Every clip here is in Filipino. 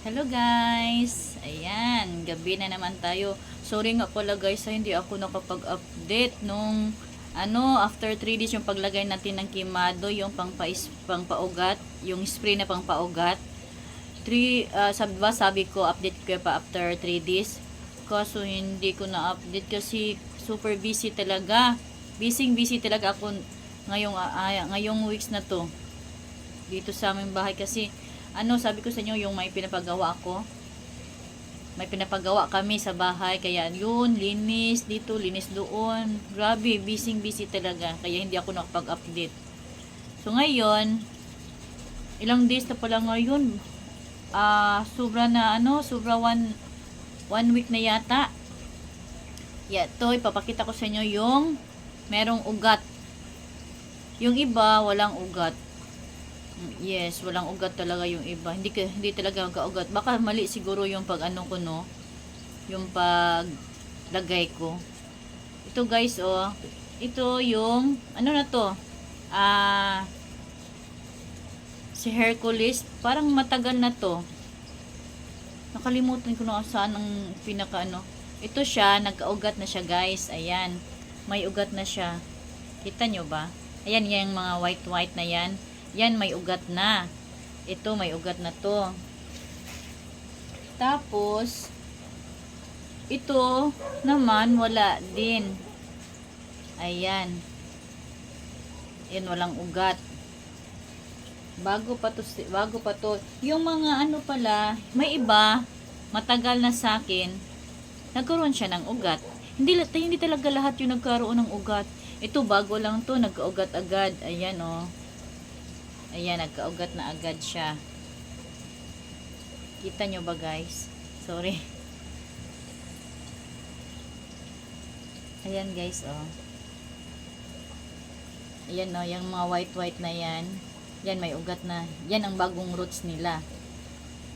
Hello guys! Ayan, gabi na naman tayo. Sorry nga pala guys, ha, hindi ako nakapag-update nung ano, after 3 days yung paglagay natin ng kimado, yung pang, pang paugat, yung spray na pang paugat. 3, ah, sabi ba, sabi ko, update ko pa after 3 days. Kaso hindi ko na-update kasi super busy talaga. Busy busy talaga ako ngayong, ah, ngayong weeks na to. Dito sa aming bahay kasi ano sabi ko sa inyo yung may pinapagawa ako? May pinapagawa kami sa bahay kaya yun linis dito linis doon. Grabe busy busy talaga kaya hindi ako nakapag-update. So ngayon ilang days na pala ngayon ah sobra na ano sobra one one week na yata. Yeah, to ipapakita ko sa inyo yung merong ugat. Yung iba walang ugat Yes, walang ugat talaga yung iba. Hindi hindi talaga kaugat. Baka mali siguro yung pag ano ko no. Yung pag lagay ko. Ito guys oh. Ito yung ano na to? Ah si Hercules, parang matagal na to. Nakalimutan ko na saan ang pinaka ano. Ito siya, nagkaugat na siya guys. Ayan. May ugat na siya. Kita nyo ba? Ayan, yung mga white-white na yan. Yan, may ugat na. Ito, may ugat na to. Tapos, ito naman, wala din. Ayan. Yan, walang ugat. Bago pa to, bago pa to. Yung mga ano pala, may iba, matagal na sa akin, nagkaroon siya ng ugat. Hindi, hindi talaga lahat yung nagkaroon ng ugat. Ito, bago lang to, nagkaugat agad. Ayan, oh. Ayan, nagkaugat na agad siya. Kita nyo ba guys? Sorry. Ayan guys, oh. Ayan oh, yung mga white-white na yan. Yan, may ugat na. Yan ang bagong roots nila.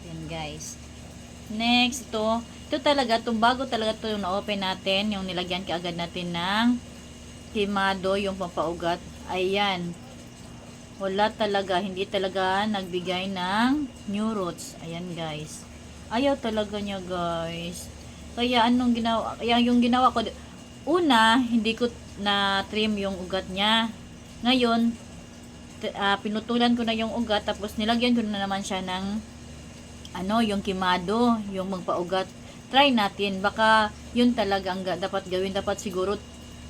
Yan guys. Next, ito. Ito talaga, itong bago talaga ito yung na-open natin. Yung nilagyan kaagad natin ng kimado, yung pampaugat. Ayan wala talaga, hindi talaga nagbigay ng new roots. Ayan guys. Ayaw talaga niya guys. Kaya anong ginawa, kaya yung ginawa ko, una, hindi ko na trim yung ugat niya. Ngayon, ah, pinutulan ko na yung ugat, tapos nilagyan ko na naman siya ng, ano, yung kimado, yung magpaugat. Try natin, baka yun talaga ang dapat gawin. Dapat siguro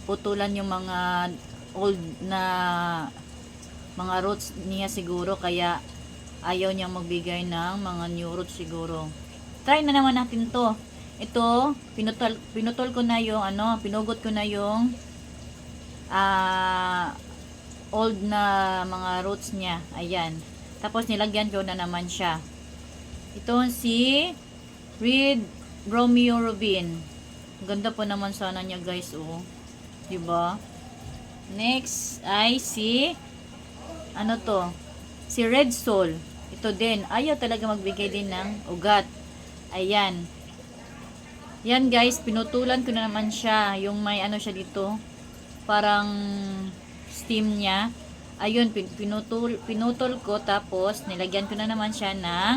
putulan yung mga old na mga roots niya siguro kaya ayaw niyang magbigay ng mga new roots siguro. Try na naman natin to. Ito, pinutol, pinutol ko na yung ano, pinugot ko na yung ah old na mga roots niya. Ayan. Tapos nilagyan ko na naman siya. Ito si Reed Romeo Rubin. Ganda po naman sana niya guys, oh. 'Di ba? Next ay si ano to, si Red Soul. Ito din, ayaw talaga magbigay din ng ugat. Ayan. Yan guys, pinutulan ko na naman siya. Yung may ano siya dito, parang steam niya. Ayun, pin- pinutol, pinutol ko tapos nilagyan ko na naman siya ng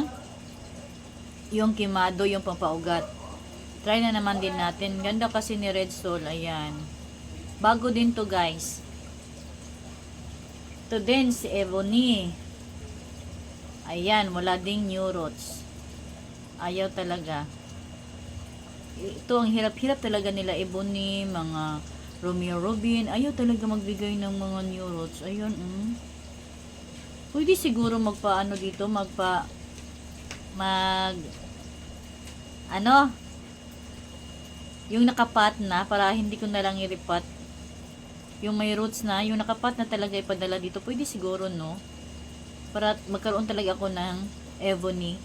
yung kimado, yung pampaugat. Try na naman din natin. Ganda kasi ni Red Soul. Ayan. Bago din to guys. Ito din si Ebony. Ayan, wala ding new roots. Ayaw talaga. Ito, ang hirap-hirap talaga nila Ebony, mga Romeo Rubin. Ayaw talaga magbigay ng mga new roots. Ayun, mm. Pwede siguro magpa-ano dito, magpa mag ano yung nakapat na para hindi ko na lang i-repat yung may roots na, yung nakapat na talaga ipadala dito, pwede siguro, no? Para magkaroon talaga ako ng ebony.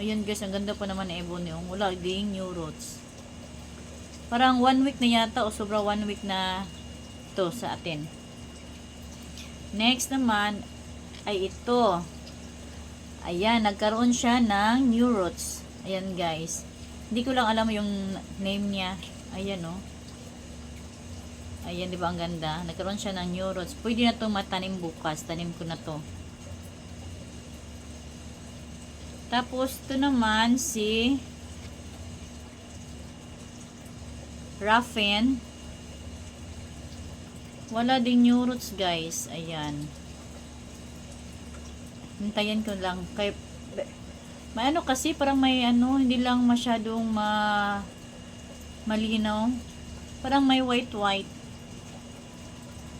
Ayun guys, ang ganda pa naman ng ebony. Oh. Wala ding new roots. Parang one week na yata o sobra one week na to sa atin. Next naman ay ito. Ayan, nagkaroon siya ng new roots. Ayan guys. Hindi ko lang alam yung name niya. Ayan oh. Ayan, di ba ang ganda? Nagkaroon siya ng new roots. Pwede na itong matanim bukas. Tanim ko na to. Tapos, ito naman si Raffin. Wala ding new roots, guys. Ayan. Hintayin ko lang. Kay, may ano kasi, parang may ano, hindi lang masyadong ma, malinaw. Parang may white-white.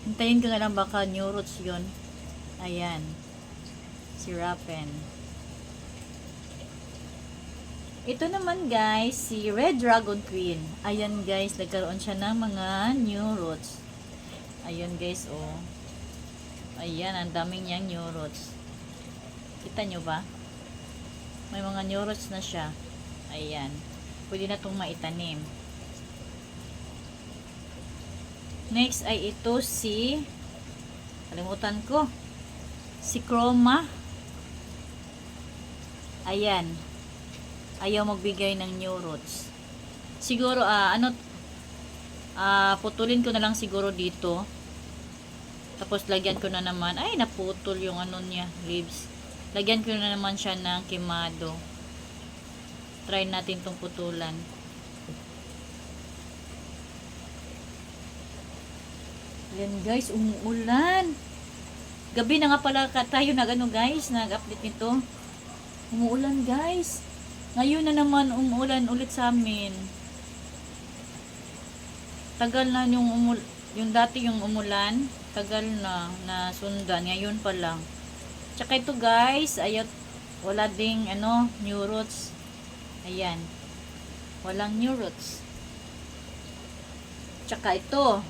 Hintayin ko na lang baka new roots yun. Ayan. Si Rappen. Ito naman guys, si Red Dragon Queen. Ayan guys, nagkaroon siya ng mga new roots. Ayun guys, oh. Ayan, ang daming niyang new roots. Kita nyo ba? May mga new roots na siya. Ayan. Pwede na itong maitanim. Next ay ito si kalimutan ko. Si Chroma. Ayan. Ayaw magbigay ng new roots. Siguro, ah, ano, ah, putulin ko na lang siguro dito. Tapos, lagyan ko na naman, ay, naputol yung ano niya, leaves. Lagyan ko na naman siya ng kimado. Try natin tong putulan. Yan guys, umuulan. Gabi na nga pala tayo nag ano guys, nag-update nito. Umuulan guys. Ngayon na naman umuulan ulit sa amin. Tagal na yung umul yung dati yung umulan, tagal na na sundan, ngayon pa lang. Tsaka ito guys, ayot wala ding ano, new roots. Ayan. Walang new roots. Tsaka ito.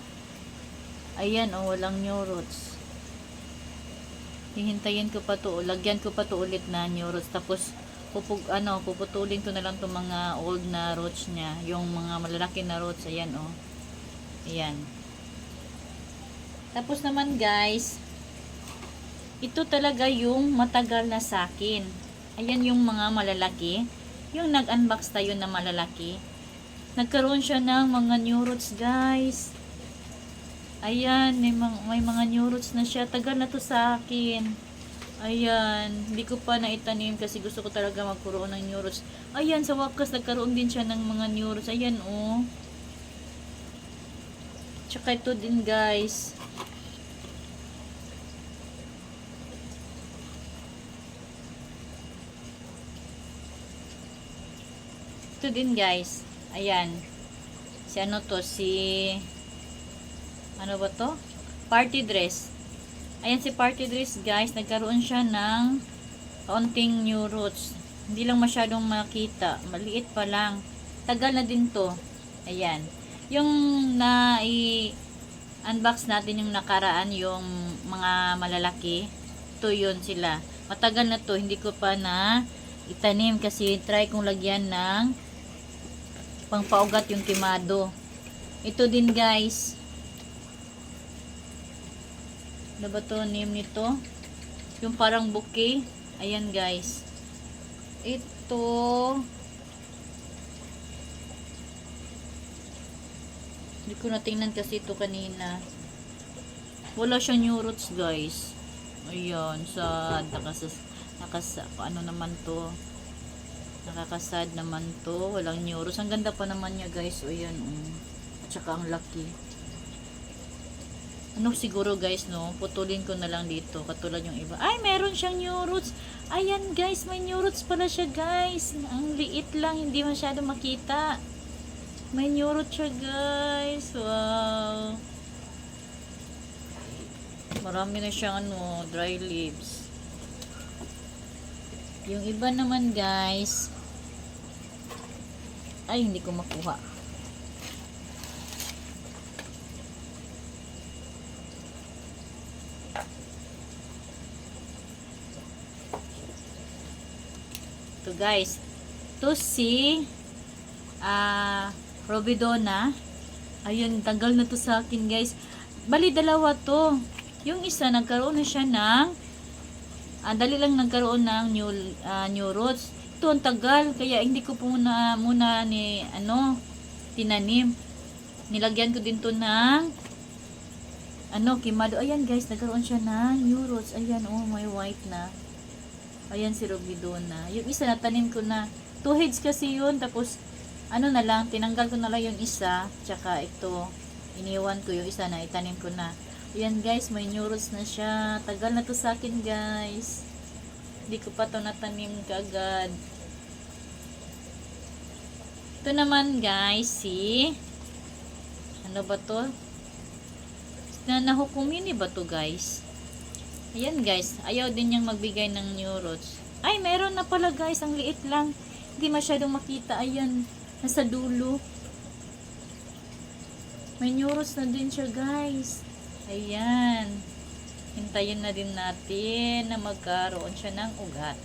Ayan, oh, walang new roots. Hihintayin ko pa to, lagyan ko pa to ulit na new roots. Tapos, pupug, ano, puputulin ko na lang itong mga old na roots niya. Yung mga malalaki na roots, ayan, oh. Ayan. Tapos naman, guys, ito talaga yung matagal na sa akin. Ayan yung mga malalaki. Yung nag-unbox tayo na malalaki. Nagkaroon siya ng mga new roots, guys. Ayan, may, mga, may mga new roots na siya. Tagal na to sa akin. Ayan, hindi ko pa naitanim kasi gusto ko talaga magkaroon ng new roots. Ayan, sa wakas nagkaroon din siya ng mga new roots. Ayan, oh. Tsaka ito din, guys. Ito din, guys. Ayan. Si ano to, si ano ba to? Party dress. Ayan si party dress guys, nagkaroon siya ng kaunting new roots. Hindi lang masyadong makita. Maliit pa lang. Tagal na din to. Ayan. Yung na i unbox natin yung nakaraan yung mga malalaki. Ito yun sila. Matagal na to. Hindi ko pa na itanim kasi try kong lagyan ng pangpaugat yung kimado. Ito din guys. Ano ba to name nito? Yung parang bouquet. Ayan guys. Ito. Hindi ko natingnan kasi ito kanina. Wala siyang new roots guys. Ayan. Sad. Nakasas, nakasa, ano naman to. Nakakasad naman to. Walang new roots. Ang ganda pa naman niya guys. Ayan. Um. At saka ang laki ano siguro guys no? Putulin ko na lang dito katulad yung iba. Ay meron siyang new roots. Ayan guys may new roots pala siya guys. Ang liit lang hindi masyado makita. May new roots siya guys. Wow. Marami na siyang ano dry leaves. Yung iba naman guys ay hindi ko makuha guys. To si ah Robidona. Ayun tagal na to sa akin guys. Bali dalawa to. Yung isa nagkaroon na siya ng ah, dali lang nagkaroon ng new, ah, new roots. Ito ang tagal. Kaya hindi ko po muna, muna ni ano tinanim. Nilagyan ko din to ng ano kimado. Ayan guys nagkaroon siya ng new roots. Ayan oh may white na Ayan si Robidona. Yung isa natanim ko na. Two heads kasi yun. Tapos, ano na lang, tinanggal ko na lang yung isa. Tsaka ito, iniwan ko yung isa na itanim ko na. Ayan guys, may new roots na siya. Tagal na to sa akin guys. Hindi ko pa to natanim kaagad. Ito naman guys, si ano ba to? Na nahukumini ba to guys? Ayan guys, ayaw din niyang magbigay ng new roots. Ay, meron na pala guys, ang liit lang. Hindi masyadong makita. Ayan, nasa dulo. May new roots na din siya guys. Ayan. Hintayin na din natin na magkaroon siya ng ugat.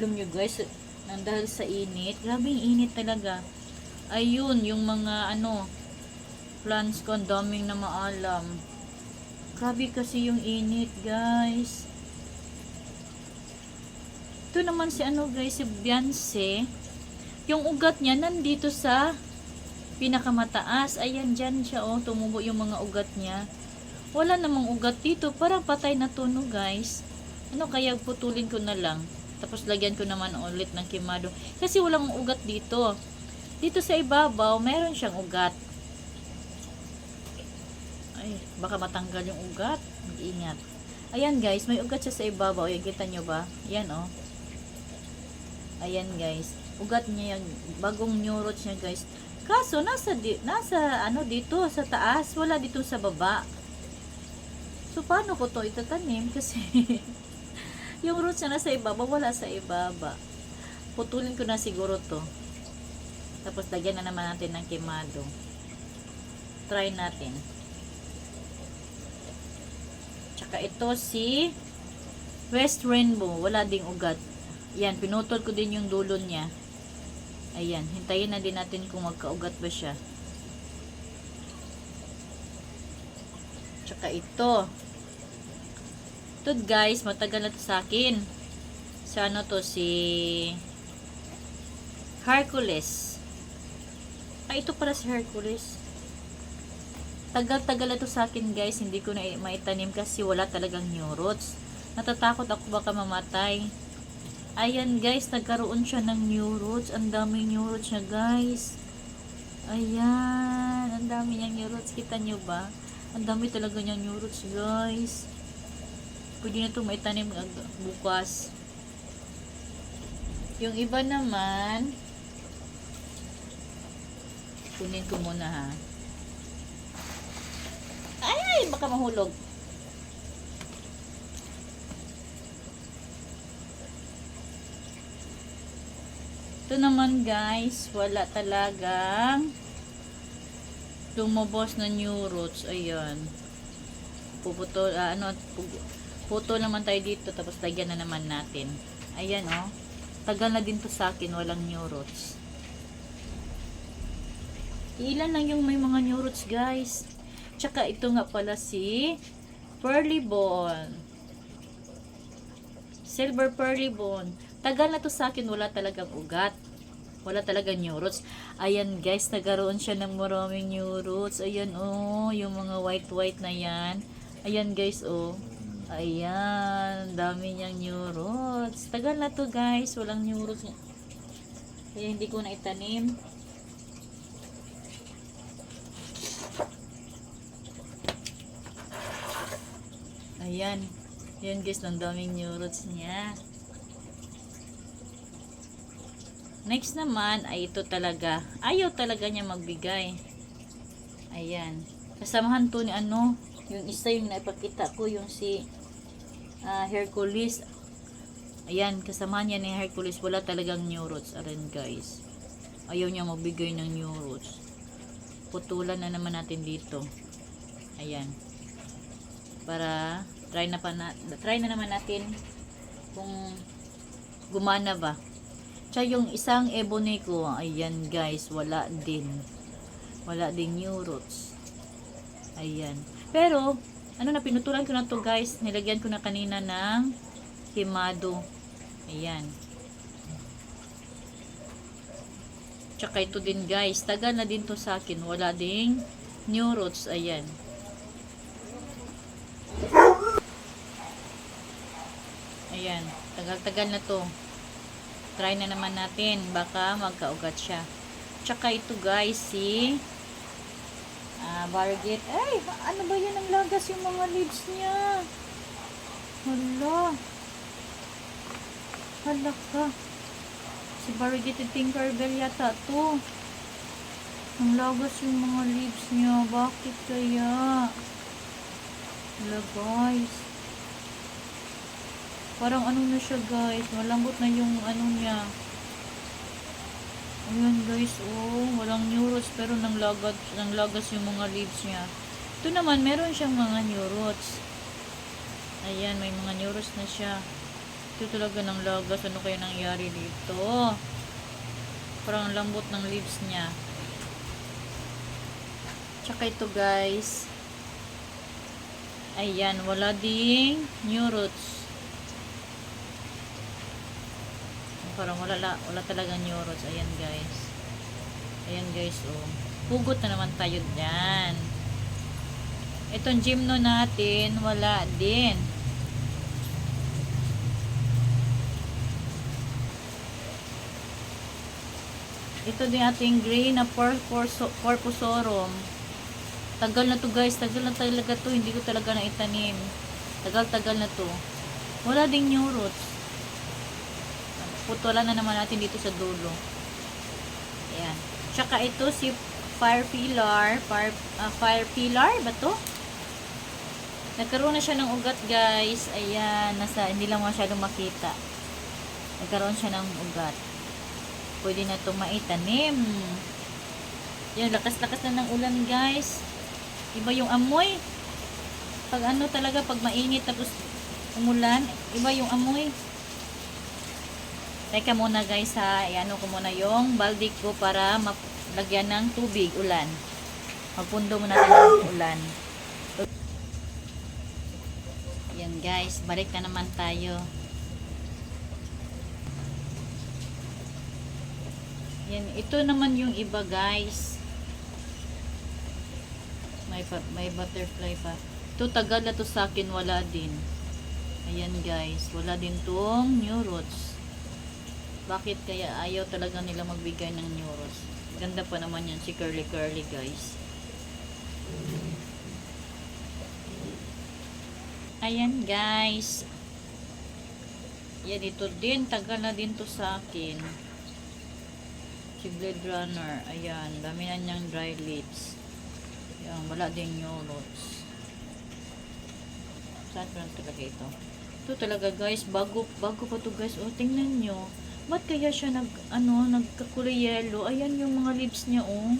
Alam nyo guys, dahil sa init, grabe yung init talaga. Ayun, yung mga ano, plants ko, daming na maalam. Grabe kasi yung init, guys. Ito naman si ano guys, si Beyonce. Yung ugat niya nandito sa pinakamataas. Ayan, dyan siya, oh. Tumubo yung mga ugat niya. Wala namang ugat dito. Parang patay na tuno, guys. Ano kaya putulin ko na lang. Tapos lagyan ko naman ulit ng kimado. Kasi walang ugat dito. Dito sa ibabaw, meron siyang ugat. Ay, baka matanggal yung ugat. Mag-ingat. Ayan guys, may ugat siya sa ibabaw. Ayan, kita nyo ba? Ayan oh. Ayan guys. Ugat niya yung bagong new roots niya guys. Kaso, nasa, di, nasa ano dito, sa taas. Wala dito sa baba. So, paano ko to itatanim? Kasi, yung roots na nasa ibaba, wala sa ibaba. Putulin ko na siguro to. Tapos, lagyan na naman natin ng kimado. Try natin. Tsaka ito si West Rainbow. Wala ding ugat. Yan, pinutol ko din yung dulo niya. Ayan, hintayin na din natin kung magkaugat ba siya. Tsaka ito. Ito guys, matagal na to sa akin. Sa ano to, si Hercules. Ay, ito para si Hercules. Tagal-tagal na to sa akin guys, hindi ko na maitanim kasi wala talagang new roots. Natatakot ako baka mamatay. Ayan guys, nagkaroon siya ng new roots. Ang daming new roots niya guys. Ayan, ang dami niyang new roots. Kita niyo ba? Ang dami talaga niyang new roots guys. Pwede na ito maitanim bukas. Yung iba naman, kunin ko muna ha. Ay, ay, baka mahulog. Ito naman guys, wala talagang lumabas na new roots. Ayan. Puputol, ah, ano, pu- putol naman tayo dito, tapos lagyan na naman natin. Ayan, oh. Tagal na din to sa akin, walang new roots. Ilan lang yung may mga new roots, guys. Tsaka ito nga pala si Pearly Bone. Silver Pearly Bone. Tagal na to sa akin, wala talagang ugat. Wala talagang new roots. Ayan guys, nagkaroon siya ng maraming new roots. Ayan oh, yung mga white-white na yan. Ayan guys oh. Ayan, dami niyang new roots. Tagal na to guys, walang new roots. Kaya hindi ko na itanim. Ayan. Ayan guys, ang daming new roots niya. Next naman ay ito talaga. Ayaw talaga niya magbigay. Ayan. Kasamahan to ni ano, yung isa yung naipakita ko, yung si ah, Hercules. Ayan, kasamahan niya ni Hercules. Wala talagang new roots. Ayan guys. Ayaw niya magbigay ng new roots. Putulan na naman natin dito. Ayan. Para try na pa na, try na naman natin kung gumana ba. Tsaka yung isang ebony ko, ayan guys, wala din. Wala din new roots. Ayan. Pero, ano na, pinutulan ko na to guys. Nilagyan ko na kanina ng himado. Ayan. Tsaka ito din guys. Tagal na din to sa akin. Wala ding new roots. Ayan. Ayan, tagal-tagal na to. Try na naman natin, baka magkaugat siya. Tsaka ito guys, si ah Vargate. Ay, ano ba yan ang lagas yung mga leaves niya? Hala. Hala ka. Si Variegated Tinkerbell yata to. Ang lagas yung mga leaves niya. Bakit kaya? Hala guys. Parang ano na siya guys. Malambot na yung ano niya. Ayan guys, oh. Walang new roots pero nang lagat, nang lagas yung mga leaves niya. Ito naman, meron siyang mga new roots. Ayan, may mga new roots na siya. Ito talaga ng lagas. Ano kaya nangyari dito? Parang ang lambot ng leaves niya. Tsaka ito guys. Ayan, wala ding new roots. Parang wala, la- wala talaga new roots. Ayan guys. Ayan guys, oh. Hugot na naman tayo dyan. Itong gymno natin, wala din. Ito din ating gray na porposo- porposorum. Tagal na to guys, tagal na talaga to. Hindi ko talaga na itanim. Tagal-tagal na to. Wala ding new roots. Putulan na naman natin dito sa dulo. Ayan. Tsaka ito si fire pillar. Fire, ah, fire pillar ba to? Nagkaroon na siya ng ugat guys. Ayan. Nasa, hindi lang masyadong makita. Nagkaroon siya ng ugat. Pwede na ito maitanim. Yan, lakas-lakas na ng ulan guys. Iba yung amoy. Pag ano talaga, pag mainit tapos umulan, iba yung amoy. Teka muna guys ha, iano ko muna yung balde ko para malagyan ng tubig, ulan. Magpundo muna natin ng ulan. Yan guys, balik na naman tayo. Yan, ito naman yung iba guys. May, may butterfly pa. Ito tagal na to sa akin, wala din. Ayan guys, wala din tong new roots. Bakit kaya ayaw talaga nila magbigay ng new roots? Ganda pa naman yan si Curly Curly guys. Ayan guys. Yan ito din, tagal na din to sa akin. Si Blade Runner. Ayan, dami na niyang dry leaves. Ayan, wala din new roots. Saan pa lang talaga ito? Ito talaga guys, bago, bago pa to guys. O, tingnan nyo. Ba't kaya siya nag, ano, nagkakulay yellow? Ayan yung mga leaves niya, oh.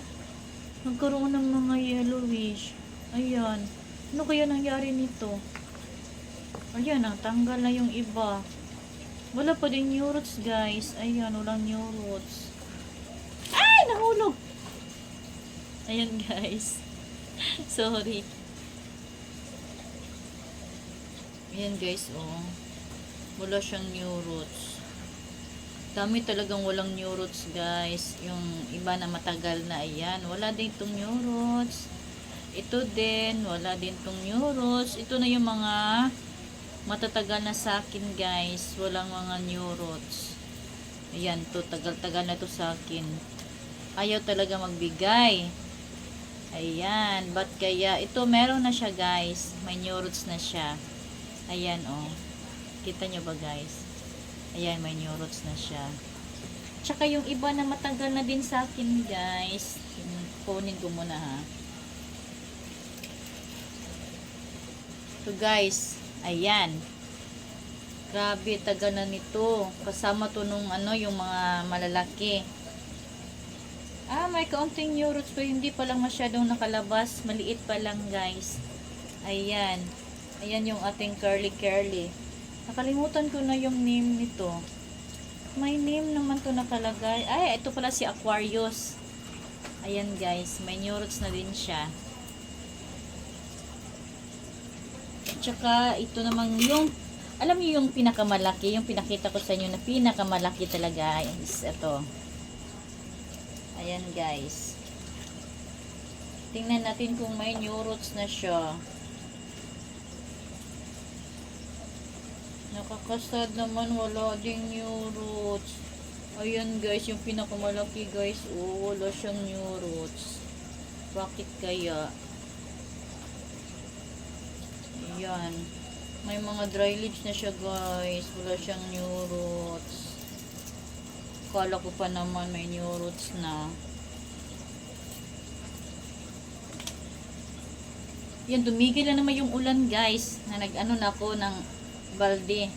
Nagkaroon ng mga yellowish. Ayan. Ano kaya nangyari nito? Ayan, ang tanggal na yung iba. Wala pa din new roots, guys. Ayan, walang new roots. Ay, nahulog! Ayan, guys. Sorry. Ayan, guys, oh. Wala siyang new roots. Dami talagang walang new roots, guys. Yung iba na matagal na, ayan. Wala din itong new roots. Ito din, wala din itong new roots. Ito na yung mga matatagal na sa akin, guys. Walang mga new roots. Ayan, to tagal-tagal na to sa akin. Ayaw talaga magbigay. Ayan, ba't kaya? Ito, meron na siya, guys. May new roots na siya. Ayan, oh. Kita nyo ba, guys? Ayan, may new roots na siya. Tsaka yung iba na matagal na din sa akin, guys. Kunin ko muna, ha. So, guys. Ayan. Grabe, tagal na nito. Kasama to nung, ano, yung mga malalaki. Ah, may kaunting new roots pa. Hindi pa lang masyadong nakalabas. Maliit pa lang, guys. Ayan. Ayan yung ating curly curly. Nakalimutan ko na yung name nito. May name naman to nakalagay. Ay, ito pala si Aquarius. Ayan guys, may new roots na din siya. Tsaka, ito namang yung, alam niyo yung pinakamalaki, yung pinakita ko sa inyo na pinakamalaki talaga is ito. Ayan guys. Tingnan natin kung may new roots na siya. Nakakasad naman, wala ding new roots. Ayan guys, yung pinakamalaki guys, oh, wala siyang new roots. Bakit kaya? Ayan. May mga dry leaves na siya guys. Wala siyang new roots. Kala ko pa naman may new roots na. Yan, tumigil na naman yung ulan guys. Na nag-ano na ako ng balde.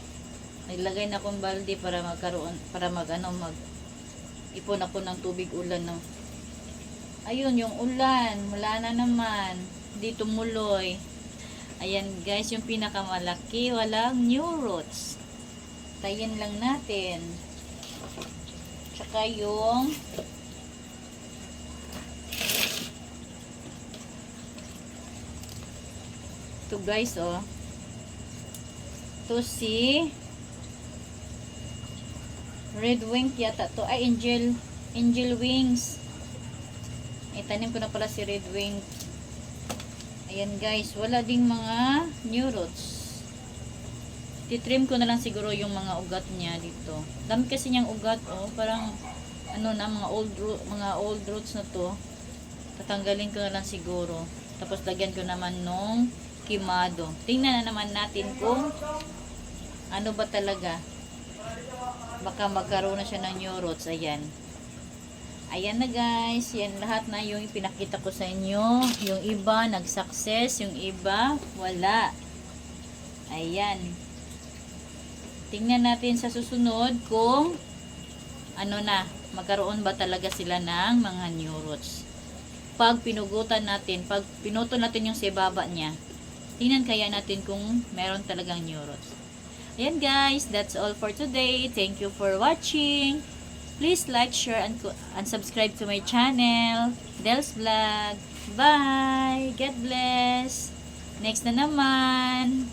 Naglagay na akong balde para magkaroon, para mag ano, mag ipon ako ng tubig ulan no. Ayun, yung ulan. Wala na naman. Hindi tumuloy. Ayan guys, yung pinakamalaki, walang new roots. Tayin lang natin. Tsaka yung ito guys, oh. To si red wing yata to. Ay, angel angel wings. Itanim ko na pala si red wing. Ayan guys, wala ding mga new roots. Titrim ko na lang siguro yung mga ugat niya dito. Dami kasi niyang ugat, oh. Parang, ano na, mga old, mga old roots na to. Tatanggalin ko na lang siguro. Tapos lagyan ko naman nung kimado. Tingnan na naman natin kung ano ba talaga. Baka magkaroon na siya ng new roots. Ayan. Ayan na guys. Yan lahat na yung pinakita ko sa inyo. Yung iba nag-success. Yung iba wala. Ayan. Tingnan natin sa susunod kung ano na, magkaroon ba talaga sila ng mga new roots. Pag pinugutan natin, pag pinuto natin yung sa ibaba niya, tingnan kaya natin kung meron talagang new roots. Ayan guys, that's all for today. Thank you for watching. Please like, share, and, and subscribe to my channel, Del's Vlog. Bye! God bless! Next na naman!